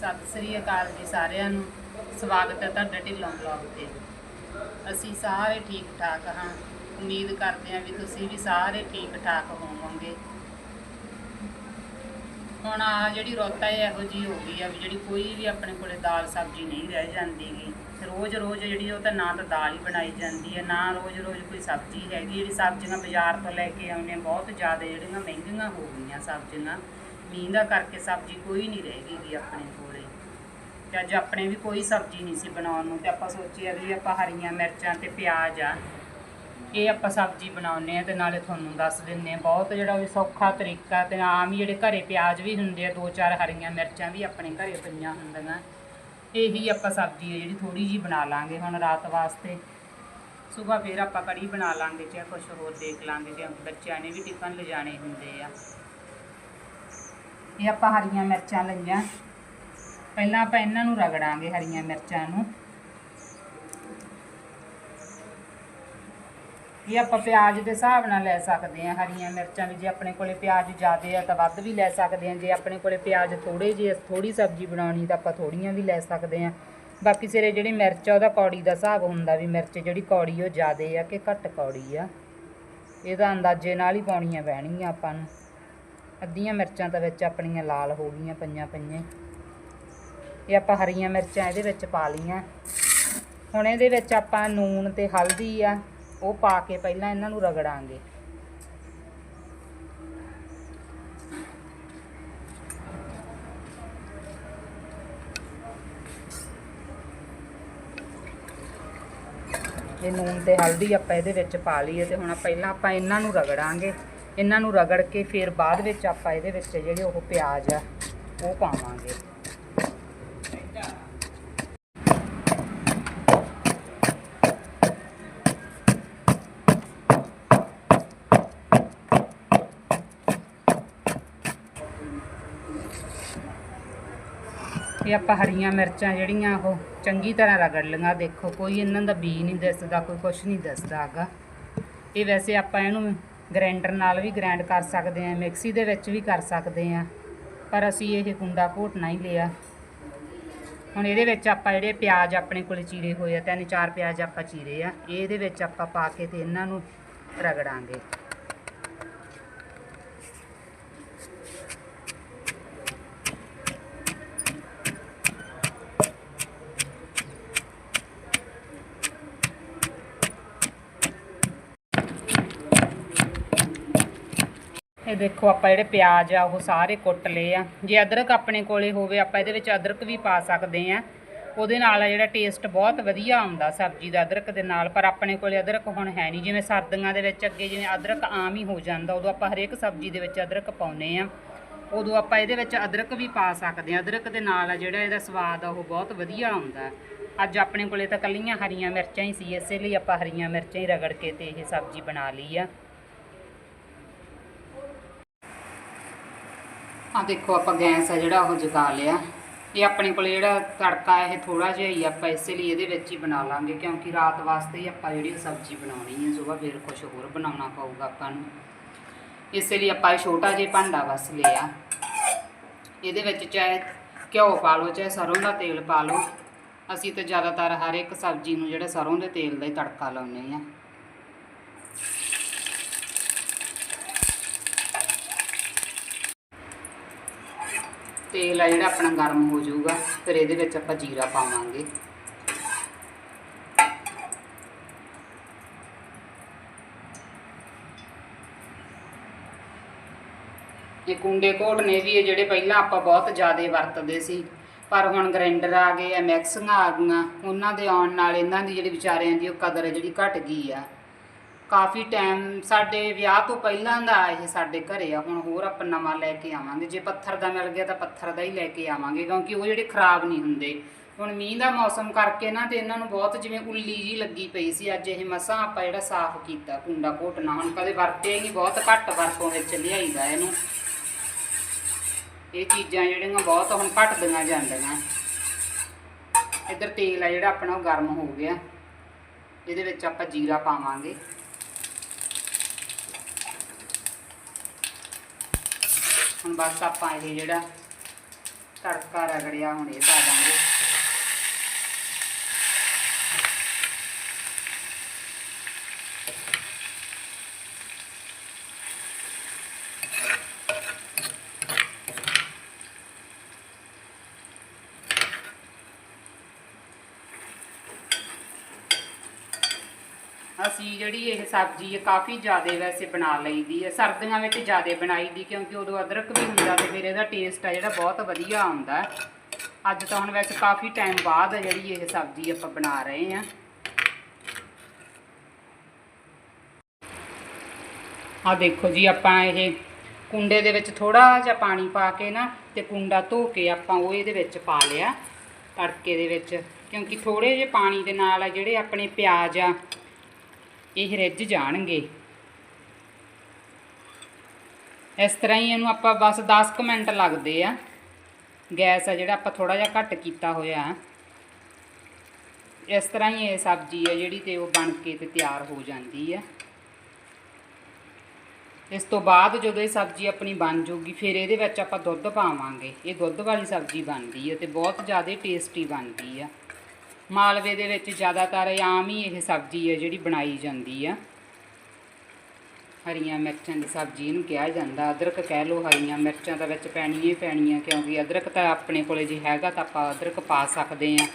ਸਤਿ ਸ੍ਰੀ ਅਕਾਲ ਜੀ ਸਾਰਿਆਂ ਨੂੰ। ਸਵਾਗਤ ਹੈ ਤੁਹਾਡਾ ਢਿੱਲੋਂ ਬਲੌਗ ਤੇ। ਅਸੀਂ ਸਾਰੇ ਠੀਕ ਠਾਕ ਹਾਂ। ਉਮੀਦ ਕਰਦੇ ਹਾਂ ਵੀ ਤੁਸੀਂ ਵੀ ਸਾਰੇ ਠੀਕ ਠਾਕ ਹੋਵੋਗੇ। ਹੁਣ ਆ ਜਿਹੜੀ ਰੋਤਾ ਹੈ ਇਹੋ ਜੀ ਹੋ ਗਈ ਆ ਵੀ ਜਿਹੜੀ ਕੋਈ ਵੀ ਆਪਣੇ ਕੋਲੇ ਦਾਲ ਸਬਜ਼ੀ ਨਹੀਂ ਰਹਿ ਜਾਂਦੀਗੀ। ਰੋਜ਼ ਰੋਜ਼ ਜਿਹੜੀ ਉਹ ਤਾਂ ਨਾ ਤਾਂ ਦਾਲ ਹੀ ਬਣਾਈ ਜਾਂਦੀ ਹੈ ਨਾ ਰੋਜ਼ ਰੋਜ਼ ਕੋਈ ਸਬਜ਼ੀ ਹੈਗੀ। ਜਿਹੜੀ ਸਬਜ਼ੀਆਂ ਬਾਜ਼ਾਰ ਤੋਂ ਲੈ ਕੇ ਆਉਂਦੇ ਹਾਂ, ਬਹੁਤ ਜ਼ਿਆਦਾ ਜਿਹੜੀਆਂ ਮਹਿੰਗੀਆਂ ਹੋ ਗਈਆਂ ਸਬਜ਼ੀਆਂ। ਮੀਂਹ ਦਾ ਕਰਕੇ ਸਬਜ਼ੀ ਕੋਈ ਨਹੀਂ ਰਹਿ ਗਈ ਆਪਣੇ ਕੋਲੇ। ਤੇ ਅੱਜ ਆਪਣੇ ਵੀ ਕੋਈ ਸਬਜ਼ੀ ਨਹੀਂ ਸੀ ਬਣਾਉਣ ਨੂੰ ਤੇ ਆਪਾਂ ਸੋਚਿਆ ਵੀ ਆਪਾਂ ਹਰੀਆਂ ਮਿਰਚਾਂ ਤੇ ਪਿਆਜ਼ ਆ, ਇਹ ਆਪਾਂ ਸਬਜ਼ੀ ਬਣਾਉਂਦੇ ਆ ਤੇ ਨਾਲੇ ਤੁਹਾਨੂੰ ਦੱਸ ਦਿੰਨੇ ਆ ਬਹੁਤ ਜਿਹੜਾ ਵੀ ਸੌਖਾ ਤਰੀਕਾ ਤੇ ਆਮ ਹੀ ਜਿਹੜੇ ਘਰੇ ਪਿਆਜ਼ ਵੀ ਹੁੰਦੇ ਆ, ਦੋ ਚਾਰ ਹਰੀਆਂ ਮਿਰਚਾਂ ਵੀ ਆਪਣੇ ਘਰੇ ਪਈਆਂ ਹੁੰਦੀਆਂ। ਇਹੀ ਆਪਾਂ ਸਬਜ਼ੀ ਹੈ ਜਿਹੜੀ ਥੋੜੀ ਜੀ ਬਣਾ ਲਾਂਗੇ ਹੁਣ ਰਾਤ ਵਾਸਤੇ। ਸਵੇਰ ਫੇਰ ਆਪਾਂ ਕੜੀ ਬਣਾ ਲਾਂਗੇ ਜਾਂ ਕੁਝ ਹੋਰ ਦੇਖ ਲਾਂਗੇ ਕਿਉਂਕਿ ਬੱਚਿਆਂ ਨੇ ਵੀ ਟਿਫਨ ਲਿਜਾਣੇ ਹੁੰਦੇ ਆ। ਇਹ ਆਪਾਂ ਹਰੀਆਂ ਮਿਰਚਾਂ ਲਈਆਂ। ਪਹਿਲਾਂ ਆਪਾਂ ਇਹਨਾਂ ਨੂੰ ਰਗੜਾਂਗੇ ਹਰੀਆਂ ਮਿਰਚਾਂ ਨੂੰ। ਇਹ ਆਪਾਂ ਪਿਆਜ਼ ਦੇ ਹਿਸਾਬ ਨਾਲ ਲੈ ਸਕਦੇ ਹਾਂ। ਹਰੀਆਂ ਮਿਰਚਾਂ ਵੀ ਜੇ ਆਪਣੇ ਕੋਲੇ ਪਿਆਜ਼ ਜ਼ਿਆਦੇ ਆ ਤਾਂ ਵੱਧ ਵੀ ਲੈ ਸਕਦੇ ਹਾਂ। ਜੇ ਆਪਣੇ ਕੋਲੇ ਪਿਆਜ਼ ਥੋੜੇ ਜੇ ਥੋੜੀ ਸਬਜ਼ੀ ਬਣਾਉਣੀ ਤਾਂ ਆਪਾਂ ਥੋੜੀਆਂ ਵੀ ਲੈ ਸਕਦੇ ਹਾਂ। ਬਾਕੀ ਸਿਰੇ ਜਿਹੜੀ ਮਿਰਚ ਆ, ਉਹਦਾ ਕੌੜੀ ਦਾ ਹਿਸਾਬ ਹੁੰਦਾ ਵੀ ਮਿਰਚ ਜਿਹੜੀ ਕੌੜੀ ਉਹ ਜ਼ਿਆਦੇ ਆ ਕਿ ਘੱਟ ਕੌੜੀ ਆ। ਇਹਦਾ ਅੰਦਾਜ਼ੇ ਨਾਲ ਹੀ ਪਾਉਣੀਆਂ ਪੈਣਗੀਆਂ ਆਪਾਂ ਨੂੰ। ਅੱਧੀਆਂ ਮਿਰਚਾਂ ਤਾਂ ਵਿੱਚ ਆਪਣੀਆਂ ਲਾਲ ਹੋ ਗਈਆਂ, ਪਈਆਂ ਪਈਆਂ ਇਹ ਆਪਾਂ ਹਰੀਆਂ ਮਿਰਚਾਂ ਇਹਦੇ ਵਿੱਚ ਪਾ ਲਈਆਂ। ਹੁਣ ਇਹਦੇ ਵਿੱਚ ਆਪਾਂ ਨੂਣ ਤੇ ਹਲਦੀ ਆ, ਉਹ ਪਾ ਕੇ ਪਹਿਲਾਂ ਇਹਨਾਂ ਨੂੰ ਰਗੜਾਂਗੇ। ਇਹ ਨੂਣ ਤੇ ਹਲਦੀ ਆਪਾਂ ਇਹਦੇ ਵਿੱਚ ਪਾ ਲਈਏ ਤੇ ਹੁਣ ਪਹਿਲਾਂ ਆਪਾਂ ਇਹਨਾਂ ਨੂੰ ਰਗੜਾਂਗੇ। ਇਹਨਾਂ ਨੂੰ ਰਗੜ ਕੇ ਫਿਰ ਬਾਅਦ ਵਿੱਚ ਆਪਾਂ ਇਹਦੇ ਵਿੱਚ ਜਿਹੜੇ ਉਹ ਪਿਆਜ਼ ਆ, ਉਹ ਪਾਵਾਂਗੇ। ਇਹ ਆਪਾਂ ਹਰੀਆਂ ਮਿਰਚਾਂ ਜਿਹੜੀਆਂ ਉਹ ਚੰਗੀ ਤਰ੍ਹਾਂ ਰਗੜ ਲਈਆਂ, ਦੇਖੋ, ਕੋਈ ਇਹਨਾਂ ਦਾ ਬੀ ਨਹੀਂ ਦਿਸਦਾ, ਕੋਈ ਕੁਛ ਨਹੀਂ ਦਿਸਦਾ ਹੈਗਾ। ਇਹ ਵੈਸੇ ਆਪਾਂ ਇਹਨੂੰ ਗ੍ਰਾਈਂਡਰ ਨਾਲ ਵੀ ਗ੍ਰਾਈਂਡ ਕਰ ਸਕਦੇ ਹਾਂ, ਮਿਕਸੀ ਦੇ ਵਿੱਚ ਵੀ ਕਰ ਸਕਦੇ ਹਾਂ। ਪਰ ਅਸੀਂ ਇਹ ਕੁੰਡਾ ਘੋਟਣਾ ਹੀ ਲਿਆ। ਹੁਣ ਇਹਦੇ ਵਿੱਚ ਆਪਾਂ ਜਿਹੜੇ ਪਿਆਜ਼ ਆਪਣੇ ਕੋਲ ਚੀਰੇ ਹੋਏ ਆ, ਤਿੰਨ ਚਾਰ ਪਿਆਜ਼ ਆਪਾਂ ਚੀਰੇ ਆ, ਇਹਦੇ ਵਿੱਚ ਆਪਾਂ ਪਾ ਕੇ ਤੇ ਇਹਨਾਂ ਨੂੰ ਰਗੜਾਂਗੇ। ਇਹ ਦੇਖੋ ਆਪਾਂ ਜਿਹੜੇ ਪਿਆਜ਼ ਆ, ਉਹ ਸਾਰੇ ਕੁੱਟ ਲਏ ਆ। ਜੇ ਅਦਰਕ ਆਪਣੇ ਕੋਲੇ ਹੋਵੇ, ਆਪਾਂ ਇਹਦੇ ਵਿੱਚ ਅਦਰਕ ਵੀ ਪਾ ਸਕਦੇ ਆ। ਉਹਦੇ ਨਾਲ ਜਿਹੜਾ ਟੇਸਟ ਬਹੁਤ ਵਧੀਆ ਆਉਂਦਾ ਸਬਜ਼ੀ ਦਾ ਅਦਰਕ ਦੇ ਨਾਲ, ਪਰ ਆਪਣੇ ਕੋਲੇ ਅਦਰਕ ਹੁਣ ਹੈ ਨਹੀਂ। ਜਿਵੇਂ ਸਰਦੀਆਂ ਦੇ ਵਿੱਚ ਅੱਗੇ ਜਿਵੇਂ ਅਦਰਕ ਆਮ ਹੀ ਹੋ ਜਾਂਦਾ, ਉਦੋਂ ਆਪਾਂ ਹਰੇਕ ਸਬਜ਼ੀ ਦੇ ਵਿੱਚ ਅਦਰਕ ਪਾਉਨੇ ਆ। ਉਦੋਂ ਆਪਾਂ ਇਹਦੇ ਵਿੱਚ ਅਦਰਕ ਵੀ ਪਾ ਸਕਦੇ ਆ। ਅਦਰਕ ਦੇ ਨਾਲ ਆ ਜਿਹੜਾ ਇਹਦਾ ਸਵਾਦ ਆ, ਉਹ ਬਹੁਤ ਵਧੀਆ ਆਉਂਦਾ। ਅੱਜ ਆਪਣੇ ਕੋਲੇ ਤਾਂ ਕੱਲੀਆਂ ਹਰੀਆਂ ਮਿਰਚਾਂ ਹੀ ਸੀ, ਇਸੇ ਲਈ ਆਪਾਂ ਹਰੀਆਂ ਮਿਰਚਾਂ ਹੀ ਰਗੜ ਕੇ ਤੇ ਇਹ ਸਬਜ਼ੀ ਬਣਾ ਲਈ ਆ। ਆ ਦੇਖੋ ਆਪਾਂ ਗੈਸ ਆ ਜਿਹੜਾ ਉਹ ਜਗਾ ਲਿਆ। ਇਹ ਆਪਣੇ ਕੋਲ ਜਿਹੜਾ ਤੜਕਾ ਇਹ ਥੋੜਾ ਜਿਹਾ ਹੀ ਆਪਾਂ ਇਸੇ ਲਈ ਇਹਦੇ ਵਿੱਚ ਹੀ ਬਣਾ ਲਾਂਗੇ, ਕਿਉਂਕਿ ਰਾਤ ਵਾਸਤੇ ਹੀ ਆਪਾਂ ਜਿਹੜੀ ਸਬਜ਼ੀ ਬਣਾਉਣੀ ਹੈ ਸਵੇਰ ਫਿਰ ਕੁਝ ਹੋਰ ਬਣਾਉਣਾ ਪਊਗਾ ਆਪਾਂ ਨੂੰ। ਇਸੇ ਲਈ ਆਪਾਂ ਇਹ ਛੋਟਾ ਜਿਹਾ ਭਾਂਡਾ ਬਸ ਲਿਆ। ਇਹਦੇ ਵਿੱਚ ਚਾਹੇ ਘਿਓ ਪਾ ਲਓ, ਚਾਹੇ ਸਰੋਂ ਦਾ ਤੇਲ ਪਾ ਲਓ। ਅਸੀਂ ਤਾਂ ਜ਼ਿਆਦਾਤਰ ਹਰ ਇੱਕ ਸਬਜ਼ੀ ਨੂੰ ਜਿਹੜਾ ਸਰੋਂ ਦੇ ਤੇਲ ਦਾ ਹੀ ਤੜਕਾ ਲਾਉਂਦੇ ਆ ਤੇਲ ਆ ਜਿਹੜਾ ਆਪਣਾ ਗਰਮ ਹੋ ਜਾਊਗਾ, ਫਿਰ ਇਹਦੇ ਵਿੱਚ ਆਪਾਂ ਜੀਰਾ ਪਾਵਾਂਗੇ। ਇਹ ਕੁੰਡੇ ਘੋਟਨੇ ਵੀ ਇਹ ਜਿਹੜੇ ਪਹਿਲਾਂ ਆਪਾਂ ਬਹੁਤ ਜ਼ਿਆਦਾ ਵਰਤਦੇ ਸੀ, ਪਰ ਹੁਣ ਗ੍ਰੈਂਡਰ ਆ ਗਏ ਆ ਮਿਕਸੀਆਂ ਆ ਗਈਆਂ, ਉਹਨਾਂ ਦੇ ਆਉਣ ਨਾਲ ਇਹਨਾਂ ਦੀ ਜਿਹੜੀ ਵਿਚਾਰਿਆਂ ਦੀ ਉਹ ਕਦਰ ਜਿਹੜੀ ਘਟ ਗਈ ਆ। ਕਾਫੀ ਟਾਈਮ ਸਾਡੇ ਵਿਆਹ ਤੋਂ ਪਹਿਲਾਂ ਦਾ ਇਹ ਸਾਡੇ ਘਰੇ ਆ, ਹੁਣ ਹੋਰ ਆਪਾਂ ਨਵਾਂ ਲੈ ਕੇ ਆਵਾਂਗੇ। ਜੇ ਪੱਥਰ ਦਾ ਮਿਲ ਗਿਆ ਤਾਂ ਪੱਥਰ ਦਾ ਹੀ ਲੈ ਕੇ ਆਵਾਂਗੇ, ਕਿਉਂਕਿ ਉਹ ਜਿਹੜੇ ਖਰਾਬ ਨਹੀਂ ਹੁੰਦੇ। ਹੁਣ ਮੀਂਹ ਦਾ ਮੌਸਮ ਕਰਕੇ ਨਾ ਤੇ ਇਹਨਾਂ ਨੂੰ ਬਹੁਤ ਜਿਵੇਂ ਉੱਲੀ ਜੀ ਲੱਗੀ ਪਈ ਸੀ, ਅੱਜ ਇਹ ਮਸਾਂ ਆਪਾਂ ਜਿਹੜਾ ਸਾਫ਼ ਕੀਤਾ, ਕੁੰਡਾ ਘੋਟਣਾ। ਹੁਣ ਕਦੇ ਵਰਤੇ ਹੀ ਨਹੀਂ, ਬਹੁਤ ਘੱਟ ਵਰਤੋਂ ਵਿੱਚ ਲਿਆਈਦਾ ਇਹਨੂੰ। ਇਹ ਚੀਜ਼ਾਂ ਜਿਹੜੀਆਂ ਬਹੁਤ ਹੁਣ ਘਟਦੀਆਂ ਜਾਂਦੀਆਂ। ਇੱਧਰ ਤੇਲ ਆ ਜਿਹੜਾ ਆਪਣਾ, ਉਹ ਗਰਮ ਹੋ ਗਿਆ। ਇਹਦੇ ਵਿੱਚ ਆਪਾਂ ਜੀਰਾ ਪਾਵਾਂਗੇ। ਹੁਣ ਬਸ ਆਪਾਂ ਇਹ ਜਿਹੜਾ ਤੜਕਾ ਰਗੜਿਆ ਹੁਣ ਇਹ ਪਾ ਦਾਂਗੇ। ਅਸੀਂ ਜਿਹੜੀ ਇਹ ਸਬਜ਼ੀ ਹੈ ਕਾਫੀ ਜ਼ਿਆਦਾ ਵੈਸੇ ਬਣਾ ਲਈਦੀ ਹੈ। ਸਰਦੀਆਂ ਵਿੱਚ ਜ਼ਿਆਦਾ ਬਣਾਈ ਦੀ ਕਿਉਂਕਿ ਉਦੋਂ ਅਦਰਕ ਵੀ ਹੁੰਦਾ ਤੇ ਫਿਰ ਇਹਦਾ ਟੇਸਟ ਆ ਜਿਹੜਾ ਬਹੁਤ ਵਧੀਆ ਆਉਂਦਾ ਅੱਜ ਤਾਂ ਹੁਣ ਵੈਸੇ ਕਾਫੀ ਟਾਈਮ ਬਾਅਦ ਜਿਹੜੀ ਇਹ ਸਬਜ਼ੀ ਆਪਾਂ ਬਣਾ ਰਹੇ ਹਾਂ। ਆ ਦੇਖੋ ਜੀ, ਆਪਾਂ ਇਹ ਕੁੰਡੇ ਦੇ ਵਿੱਚ ਥੋੜਾ ਜਿਹਾ ਪਾਣੀ ਪਾ ਕੇ ਨਾ ਤੇ ਕੁੰਡਾ ਧੋ ਕੇ ਆਪਾਂ ਉਹ ਇਹਦੇ ਵਿੱਚ ਪਾ ਲਿਆ ਤੜਕੇ ਦੇ ਵਿੱਚ। ਕਿਉਂਕਿ ਥੋੜੇ ਜਿਹੇ ਪਾਣੀ ਦੇ ਨਾਲ ਜਿਹੜੇ ਆਪਣੇ ਪਿਆਜ਼ ਆ ਇਹ ਰਿੱਝ ਜਾਣਗੇ। ਇਸ ਤਰ੍ਹਾਂ ਹੀ ਇਹਨੂੰ ਆਪਾਂ ਬਸ 10 ਕੁ ਮਿੰਟ ਲੱਗਦੇ ਆ। ਗੈਸ ਆ ਜਿਹੜਾ ਆਪਾਂ ਥੋੜਾ ਜਿਹਾ ਘੱਟ ਕੀਤਾ ਹੋਇਆ। ਇਸ ਤਰ੍ਹਾਂ ਹੀ ਇਹ ਸਬਜ਼ੀ ਹੈ ਜਿਹੜੀ ਤੇ ਉਹ ਬਣ ਕੇ ਤੇ ਤਿਆਰ ਹੋ ਜਾਂਦੀ ਆ। ਇਸ ਤੋਂ ਬਾਅਦ ਜਦੋਂ ਇਹ ਸਬਜ਼ੀ ਆਪਣੀ ਬਣ ਜਾਊਗੀ, ਫਿਰ ਇਹਦੇ ਵਿੱਚ ਆਪਾਂ ਦੁੱਧ ਪਾਵਾਂਗੇ। ਇਹ ਦੁੱਧ ਵਾਲੀ ਸਬਜ਼ੀ ਬਣਦੀ ਹੈ ਤੇ ਬਹੁਤ ਜ਼ਿਆਦਾ ਟੇਸਟੀ ਬਣਦੀ ਆ। ਮਾਲਵੇ ਦੇ ਵਿੱਚ ਜ਼ਿਆਦਾਤਰ ਆਮ ਹੀ ਇਹ ਸਬਜ਼ੀ ਹੈ ਜਿਹੜੀ ਬਣਾਈ ਜਾਂਦੀ ਆ। ਹਰੀਆਂ ਮਿਰਚਾਂ ਦੀ ਸਬਜ਼ੀ ਇਹਨੂੰ ਕਿਹਾ ਜਾਂਦਾ। ਅਦਰਕ ਕਹਿ ਲਓ, ਹਰੀਆਂ ਮਿਰਚਾਂ ਤਾਂ ਵਿੱਚ ਪੈਣੀਆਂ ਹੀ ਪੈਣੀਆਂ, ਕਿਉਂਕਿ ਅਦਰਕ ਤਾਂ ਆਪਣੇ ਕੋਲੇ ਜੇ ਹੈਗਾ ਤਾਂ ਆਪਾਂ ਅਦਰਕ ਪਾ ਸਕਦੇ ਆ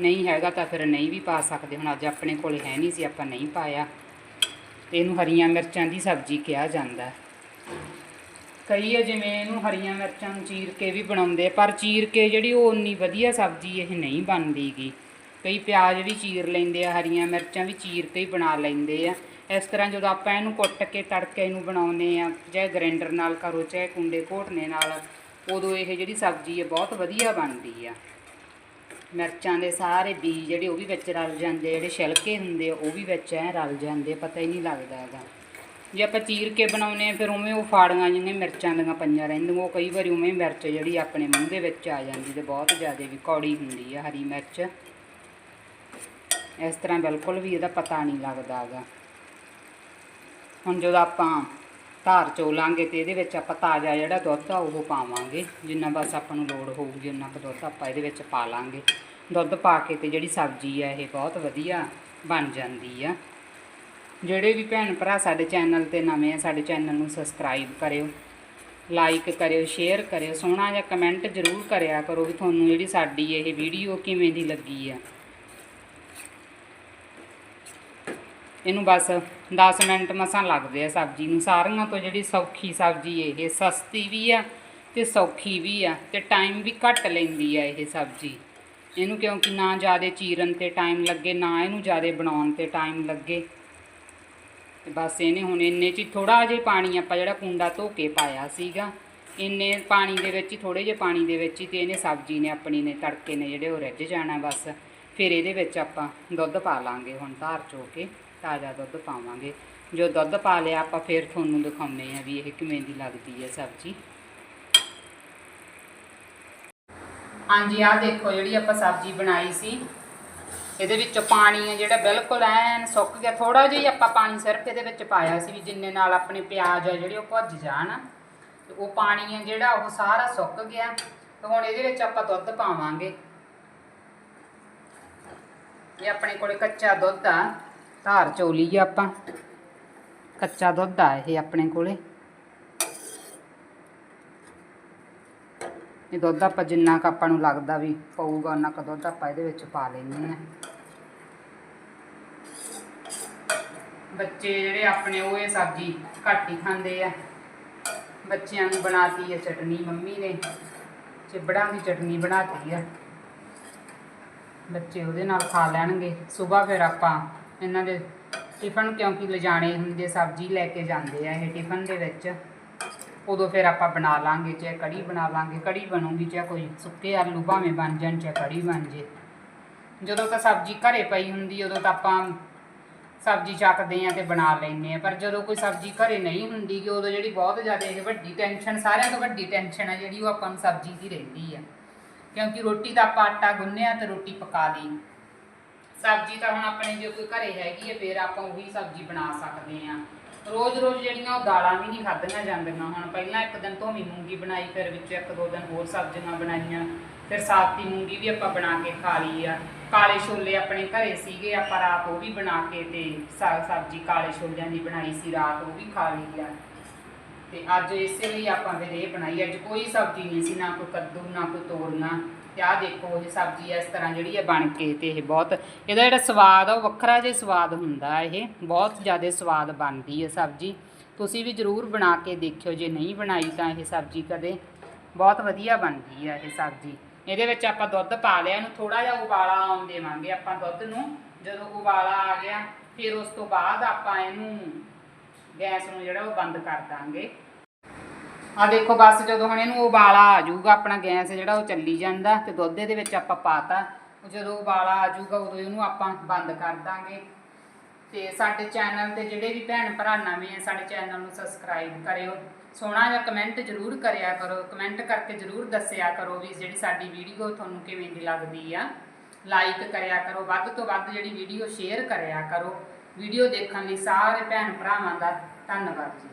ਨਹੀਂ ਹੈਗਾ ਤਾਂ ਫਿਰ ਨਹੀਂ ਵੀ ਪਾ ਸਕਦੇ। ਹੁਣ ਅੱਜ ਆਪਣੇ ਕੋਲੇ ਹੈ ਨਹੀਂ ਸੀ, ਆਪਾਂ ਨਹੀਂ ਪਾਇਆ। ਇਹਨੂੰ ਹਰੀਆਂ ਮਿਰਚਾਂ ਦੀ ਸਬਜ਼ੀ ਕਿਹਾ ਜਾਂਦਾ ਕਈ ਆ ਜਿਵੇਂ ਇਹਨੂੰ ਹਰੀਆਂ ਮਿਰਚਾਂ ਨੂੰ ਚੀਰ ਕੇ ਵੀ ਬਣਾਉਂਦੇ ਪਰ ਚੀਰ ਕੇ ਜਿਹੜੀ ਉਹ ਉਨੀ ਵਧੀਆ ਸਬਜ਼ੀ ਇਹ ਨਹੀਂ ਬਣਦੀਗੀ। ਕਈ ਪਿਆਜ਼ ਵੀ ਚੀਰ ਲੈਂਦੇ ਆ, ਹਰੀਆਂ ਮਿਰਚਾਂ ਵੀ ਚੀਰ ਕੇ ਹੀ ਬਣਾ ਲੈਂਦੇ ਆ। ਇਸ ਤਰ੍ਹਾਂ ਜਦੋਂ ਆਪਾਂ ਇਹਨੂੰ ਕੁੱਟ ਕੇ, ਤੜਕੇ ਨੂੰ ਬਣਾਉਂਦੇ ਆ, ਚਾਹੇ ਗ੍ਰਾਈਂਡਰ ਨਾਲ ਕਰੋ, ਚਾਹੇ ਕੁੰਡੇ ਘੋਟਨੇ ਨਾਲ, ਉਦੋਂ ਇਹ ਜਿਹੜੀ ਸਬਜ਼ੀ ਹੈ ਬਹੁਤ ਵਧੀਆ ਬਣਦੀ ਆ। ਮਿਰਚਾਂ ਦੇ ਸਾਰੇ ਬੀਜ ਜਿਹੜੇ ਉਹ ਵੀ ਵਿੱਚ ਰਲ ਜਾਂਦੇ ਜਿਹੜੇ ਛਿਲਕੇ ਹੁੰਦੇ ਆ, ਉਹ ਵੀ ਵਿੱਚ ਐ ਰਲ ਜਾਂਦੇ ਪਤਾ ਹੀ ਨਹੀਂ ਲੱਗਦਾ ਹੈਗਾ। ਜੇ ਆਪਾਂ ਚੀਰ ਕੇ ਬਣਾਉਨੇ ਆ, ਫਿਰ ਉਵੇਂ ਉਹ ਫਾੜੀਆਂ ਜਿਹੀਆਂ ਮਿਰਚਾਂ ਦੀਆਂ ਪਈਆਂ ਰਹਿੰਦੀਆਂ, ਉਹ ਕਈ ਵਾਰੀ ਉਵੇਂ ਮਿਰਚ ਜਿਹੜੀ ਆਪਣੇ ਮੂੰਹ ਦੇ ਵਿੱਚ ਆ ਜਾਂਦੀ ਤੇ ਬਹੁਤ ਜ਼ਿਆਦਾ ਵੀ ਕੌੜੀ ਹੁੰਦੀ ਆ, ਹਰੀ ਮਿਰਚ। ਇਸ ਤਰ੍ਹਾਂ ਬਿਲਕੁਲ ਵੀ ਇਹਦਾ ਪਤਾ ਨਹੀਂ ਲੱਗਦਾ ਹੈਗਾ। ਹੁਣ ਜਦੋਂ ਆਪਾਂ ਧਾਰ ਚੋਲਾਂਗੇ ਤੇ ਇਹਦੇ ਵਿੱਚ ਆਪਾਂ ਤਾਜ਼ਾ ਜਿਹੜਾ ਦੁੱਧ ਆ ਉਹ ਪਾਵਾਂਗੇ। ਜਿੰਨਾ ਬਸ ਆਪਾਂ ਨੂੰ ਲੋੜ ਹੋਊਗੀ ਉਨਾ ਕੁ ਦੁੱਧ ਆਪਾਂ ਇਹਦੇ ਵਿੱਚ ਪਾ ਲਾਂਗੇ। ਦੁੱਧ ਪਾ ਕੇ ਤੇ ਜਿਹੜੀ ਸਬਜ਼ੀ ਆ, ਇਹ ਬਹੁਤ ਵਧੀਆ ਬਣ ਜਾਂਦੀ ਆ। ਜਿਹੜੇ ਵੀ ਭੈਣ ਭਰਾ ਸਾਡੇ ਚੈਨਲ ਤੇ ਨਵੇਂ ਆ, ਸਾਡੇ ਚੈਨਲ ਨੂੰ ਸਬਸਕ੍ਰਾਈਬ ਕਰਿਓ, ਲਾਈਕ ਕਰਿਓ, ਸ਼ੇਅਰ ਕਰਿਓ, ਸੋਹਣਾ ਜਿਹਾ ਕਮੈਂਟ ਜ਼ਰੂਰ ਕਰਿਆ ਕਰੋ ਵੀ ਤੁਹਾਨੂੰ ਜਿਹੜੀ ਸਾਡੀ ਇਹ ਵੀਡੀਓ ਕਿਵੇਂ ਦੀ ਲੱਗੀ ਆ। ਇਹਨੂੰ ਬਸ 10 ਮਿੰਟ ਮਸਾਂ ਲੱਗਦੇ ਆ ਸਬਜ਼ੀ ਨੂੰ। ਸਾਰੀਆਂ ਤੋਂ ਜਿਹੜੀ ਸੌਖੀ ਸਬਜ਼ੀ ਇਹ ਸਸਤੀ ਵੀ ਆ ਤੇ ਸੌਖੀ ਵੀ ਆ ਤੇ ਟਾਈਮ ਵੀ ਘੱਟ ਲੈਂਦੀ ਆ ਇਹ ਸਬਜ਼ੀ। ਇਹਨੂੰ ਕਿਉਂਕਿ ਨਾ ਜ਼ਿਆਦਾ ਚੀਰਨ ਤੇ ਟਾਈਮ ਲੱਗੇ, ਨਾ ਇਹਨੂੰ ਜ਼ਿਆਦਾ ਬਣਾਉਣ ਤੇ ਟਾਈਮ ਲੱਗੇ। ਤੇ ਬਸ ਇਹਨੇ ਹੁਣ ਇੰਨੇ 'ਚ ਥੋੜਾ ਜਿਹਾ ਪਾਣੀ ਆਪਾਂ ਜਿਹੜਾ ਕੁੰਡਾ ਧੋ ਕੇ ਪਾਇਆ ਸੀਗਾ, ਇੰਨੇ ਪਾਣੀ ਦੇ ਵਿੱਚ ਹੀ ਥੋੜੇ ਜਿਹੇ ਪਾਣੀ ਦੇ ਵਿੱਚ ਹੀ ਤੇ ਇਹਨੇ ਸਬਜ਼ੀ ਨੇ ਆਪਣੀ ਨੇ ਤੜਕੇ ਨੇ ਜਿਹੜੇ ਉਹ ਰਿੱਝ ਜਾਣਾ ਬਸ। ਫਿਰ ਇਹਦੇ ਵਿੱਚ ਆਪਾਂ ਦੁੱਧ ਪਾ ਲਾਂਗੇ ਹੁਣ ਧਾਰ ਚੋ ਕੇ। ਤਾਜ਼ਾ ਦੁੱਧ ਪਾਵਾਂਗੇ। ਜੋ ਦੁੱਧ ਪਾ ਲਿਆ, ਆਪਾਂ ਫਿਰ ਤੁਹਾਨੂੰ ਦਿਖਾਉਂਦੇ ਆ ਵੀ ਇਹ ਕਿਵੇਂ ਦੀ ਲੱਗਦੀ ਹੈ ਸਬਜ਼ੀ। ਹਾਂਜੀ, ਆਹ ਦੇਖੋ ਜਿਹੜੀ ਆਪਾਂ ਸਬਜ਼ੀ ਬਣਾਈ ਸੀ। ਇਹਦੇ ਵਿੱਚੋਂ ਪਾਣੀ ਹੈ ਜਿਹੜਾ ਬਿਲਕੁਲ ਐਨ ਸੁੱਕ ਗਿਆ। ਥੋੜਾ ਜਿਹਾ ਆਪਾਂ ਪਾਣੀ ਸਿਰਫ ਇਹਦੇ ਵਿੱਚ ਪਾਇਆ ਸੀ ਵੀ ਜਿੰਨੇ ਨਾਲ ਆਪਣੇ ਪਿਆਜ਼ ਆ ਜਿਹੜੇ ਉਹ ਭੁੱਜ ਜਾਣ। ਤੇ ਉਹ ਪਾਣੀ ਹੈ ਜਿਹੜਾ ਉਹ ਸਾਰਾ ਸੁੱਕ ਗਿਆ। ਤੇ ਹੁਣ ਇਹਦੇ ਵਿੱਚ ਆਪਾਂ ਦੁੱਧ ਪਾਵਾਂਗੇ। ਇਹ ਆਪਣੇ ਕੋਲੇ ਕੱਚਾ ਦੁੱਧ ਆ। ਧਾਰ ਚੋਲੀ ਆ ਆਪਾਂ। ਕੱਚਾ ਦੁੱਧ ਆ ਇਹ ਆਪਣੇ ਕੋਲੇ। ਇਹ ਦੁੱਧ ਆਪਾਂ ਜਿੰਨਾ ਕੁ ਆਪਾਂ ਨੂੰ ਲੱਗਦਾ ਵੀ ਪਊਗਾ ਉਹਨਾਂ ਕੁ ਦੁੱਧ ਆਪਾਂ ਇਹਦੇ ਵਿੱਚ ਪਾ ਲੈਂਦੇ ਆ ਬੱਚੇ ਜਿਹੜੇ ਆਪਣੇ ਉਹ ਇਹ ਸਬਜ਼ੀ ਘੱਟ ਹੀ ਖਾਂਦੇ ਆ। ਬੱਚਿਆਂ ਨੂੰ ਬਣਾਤੀ ਹੈ ਚਟਨੀ ਮੰਮੀ ਨੇ, ਚਿਬੜਾਂ ਦੀ ਚਟਨੀ ਬਣਾਤੀ ਆ। ਬੱਚੇ ਉਹਦੇ ਨਾਲ ਖਾ ਲੈਣਗੇ। ਸਵੇਰ ਫਿਰ ਆਪਾਂ ਇਹਨਾਂ ਦੇ ਟਿਫਨ ਕਿਉਂਕਿ ਲਿਜਾਣੇ ਹੁੰਦੇ, ਸਬਜ਼ੀ ਲੈ ਕੇ ਜਾਂਦੇ ਆ ਇਹ ਟਿਫਨ ਦੇ ਵਿੱਚ। ਉਦੋਂ ਫਿਰ ਆਪਾਂ ਬਣਾ ਲਾਂਗੇ, ਚਾਹੇ ਕੜੀ ਬਣਾ ਲਾਂਗੇ, ਕੜੀ ਬਣੂਗੀ, ਚਾਹੇ ਕੋਈ ਸੁੱਕੇ ਆਲੂ ਭਾਵੇਂ ਬਣ ਜਾਣ, ਚਾਹੇ ਕੜੀ ਬਣ ਜੇ। ਜਦੋਂ ਤਾਂ ਸਬਜ਼ੀ ਘਰੇ ਪਈ ਹੁੰਦੀ, ਉਦੋਂ ਤਾਂ ਆਪਾਂ ਸਬਜ਼ੀ ਚੱਕਦੇ ਆ ਤੇ ਬਣਾ ਲੈਂਦੇ ਆ। ਪਰ ਜਦੋਂ ਕੋਈ ਸਬਜ਼ੀ ਘਰੇ ਨਹੀਂ ਹੁੰਦੀ ਕਿ ਉਦੋਂ ਜਿਹੜੀ ਬਹੁਤ ਜ਼ਿਆਦਾ ਇਹ ਵੱਡੀ ਟੈਨਸ਼ਨ ਸਾਰਿਆਂ ਤੋਂ ਵੱਡੀ ਟੈਨਸ਼ਨ ਆ ਜਿਹੜੀ ਉਹ ਆਪਾਂ ਨੂੰ ਸਬਜ਼ੀ ਦੀ ਰਹਿੰਦੀ ਆ। ਕਿਉਂਕਿ ਰੋਟੀ ਦਾ ਆਪਾਂ ਆਟਾ ਗੁੰਨਿਆ ਤੇ ਰੋਟੀ ਪਕਾ ਲਈ। ਸਬਜ਼ੀ ਤਾਂ ਹੁਣ ਆਪਣੇ ਜੇ ਕੋਈ ਘਰੇ ਹੈਗੀ ਹੈ ਫਿਰ ਆਪਾਂ ਉਹੀ ਸਬਜ਼ੀ ਬਣਾ ਸਕਦੇ ਆ। ਰੋਜ਼-ਰੋਜ਼ ਜਿਹੜੀਆਂ ਉਹ ਦਾਲਾਂ ਵੀ ਨਹੀਂ ਖਾਧੀਆਂ ਜਾਂਦੀਆਂ। ਹੁਣ ਪਹਿਲਾਂ ਇੱਕ ਦਿਨ ਧੋਮੀ ਮੂੰਗੀ ਬਣਾਈ, ਫਿਰ ਵਿੱਚ ਇੱਕ ਦੋ ਦਿਨ ਹੋਰ ਸਬਜ਼ੀਆਂ ਬਣਾਈਆਂ। ਫਿਰ ਸਾਤੀ ਮੂੰਗੀ ਵੀ ਆਪਾਂ ਬਣਾ ਕੇ ਖਾ ਲਈ ਆ। ਕਾਲੇ ਛੋਲੇ ਆਪਣੇ ਘਰੇ ਸੀਗੇ, ਆਪਾਂ ਰਾਤ ਉਹ ਵੀ ਬਣਾ ਕੇ ਤੇ ਸਬਜ਼ੀ ਕਾਲੇ ਛੋਲਿਆਂ ਦੀ ਬਣਾਈ ਸੀ, ਰਾਤ ਉਹ ਵੀ ਖਾ ਲਈ ਆ। ਤੇ ਅੱਜ ਇਸੇ ਲਈ ਆਪਾਂ ਫਿਰ ਇਹ ਬਣਾਈ। ਅੱਜ ਕੋਈ ਸਬਜ਼ੀ ਨਹੀਂ ਸੀ, ਨਾ ਕੋਈ ਕੱਦੂ, ਨਾ ਕੋਈ ਤੋਰੀਆਂ। ਤੇ ਆਹ ਦੇਖੋ, ਇਹ ਸਬਜ਼ੀ ਇਸ ਤਰ੍ਹਾਂ ਜਿਹੜੀ ਹੈ ਬਣ ਕੇ ਤੇ ਇਹ ਬਹੁਤ, ਇਹਦਾ ਜਿਹੜਾ ਸਵਾਦ ਆ, ਉਹ ਵੱਖਰਾ ਜਿਹਾ ਸਵਾਦ ਹੁੰਦਾ ਇਹ। ਬਹੁਤ ਜ਼ਿਆਦਾ ਸਵਾਦ ਬਣਦੀ ਹੈ ਸਬਜ਼ੀ। ਤੁਸੀਂ ਵੀ ਜਰੂਰ ਬਣਾ ਕੇ ਦੇਖਿਓ, ਜੇ ਨਹੀਂ ਬਣਾਈ ਤਾਂ ਇਹ ਸਬਜ਼ੀ ਕਦੇ ਬਹੁਤ ਵਧੀਆ ਬਣਦੀ ਹੈ ਇਹ ਸਬਜ਼ੀ। ਇਹਦੇ ਵਿੱਚ ਆਪਾਂ ਦੁੱਧ ਪਾ ਲਿਆ, ਇਹਨੂੰ ਥੋੜਾ ਜਿਹਾ ਉਬਾਲਾ ਆਉਣ ਦੇਵਾਂਗੇ ਆਪਾਂ ਦੁੱਧ ਨੂੰ। ਜਦੋਂ ਉਬਾਲਾ ਆ ਗਿਆ, ਫਿਰ ਉਸ ਤੋਂ ਬਾਅਦ ਆਪਾਂ ਇਹਨੂੰ ਗੈਸ ਨੂੰ ਜਿਹੜਾ ਉਹ ਬੰਦ ਕਰ ਦਾਂਗੇ। ਆ ਦੇਖੋ ਬਸ ਜਦੋਂ ਹੁਣ ਇਹਨੂੰ ਉਬਾਲਾ ਆ ਜਾਊਗਾ, ਆਪਣਾ ਗੈਸ ਜਿਹੜਾ ਉਹ ਚੱਲੀ ਜਾਂਦਾ ਤੇ ਦੁੱਧ ਦੇ ਵਿੱਚ ਆਪਾਂ ਪਾਤਾ। ਉਹ ਜਦੋਂ ਉਬਾਲਾ ਆ ਜਾਊਗਾ, ਉਦੋਂ ਇਹਨੂੰ ਆਪਾਂ ਬੰਦ ਕਰ ਦਾਂਗੇ। ਤੇ ਸਾਡੇ ਚੈਨਲ ਤੇ ਜਿਹੜੇ ਵੀ ਭੈਣ ਭਰਾ ਨਵੇਂ ਆ, ਸਾਡੇ ਚੈਨਲ ਨੂੰ ਸਬਸਕ੍ਰਾਈਬ ਕਰਿਓ। ਸੋਹਣਾ ਜਿਹਾ ਕਮੈਂਟ ਜ਼ਰੂਰ ਕਰਿਆ ਕਰੋ। ਕਮੈਂਟ ਕਰਕੇ ਜ਼ਰੂਰ ਦੱਸਿਆ ਕਰੋ ਵੀ ਜਿਹੜੀ ਸਾਡੀ ਵੀਡੀਓ ਤੁਹਾਨੂੰ ਕਿਵੇਂ ਦੀ ਲੱਗਦੀ ਆ। ਲਾਈਕ ਕਰਿਆ ਕਰੋ। ਵੱਧ ਤੋਂ ਵੱਧ ਜਿਹੜੀ ਵੀਡੀਓ ਸ਼ੇਅਰ ਕਰਿਆ ਕਰੋ। ਵੀਡੀਓ ਦੇਖਣ ਲਈ ਸਾਰੇ ਭੈਣ ਭਰਾਵਾਂ ਦਾ ਧੰਨਵਾਦ ਜੀ।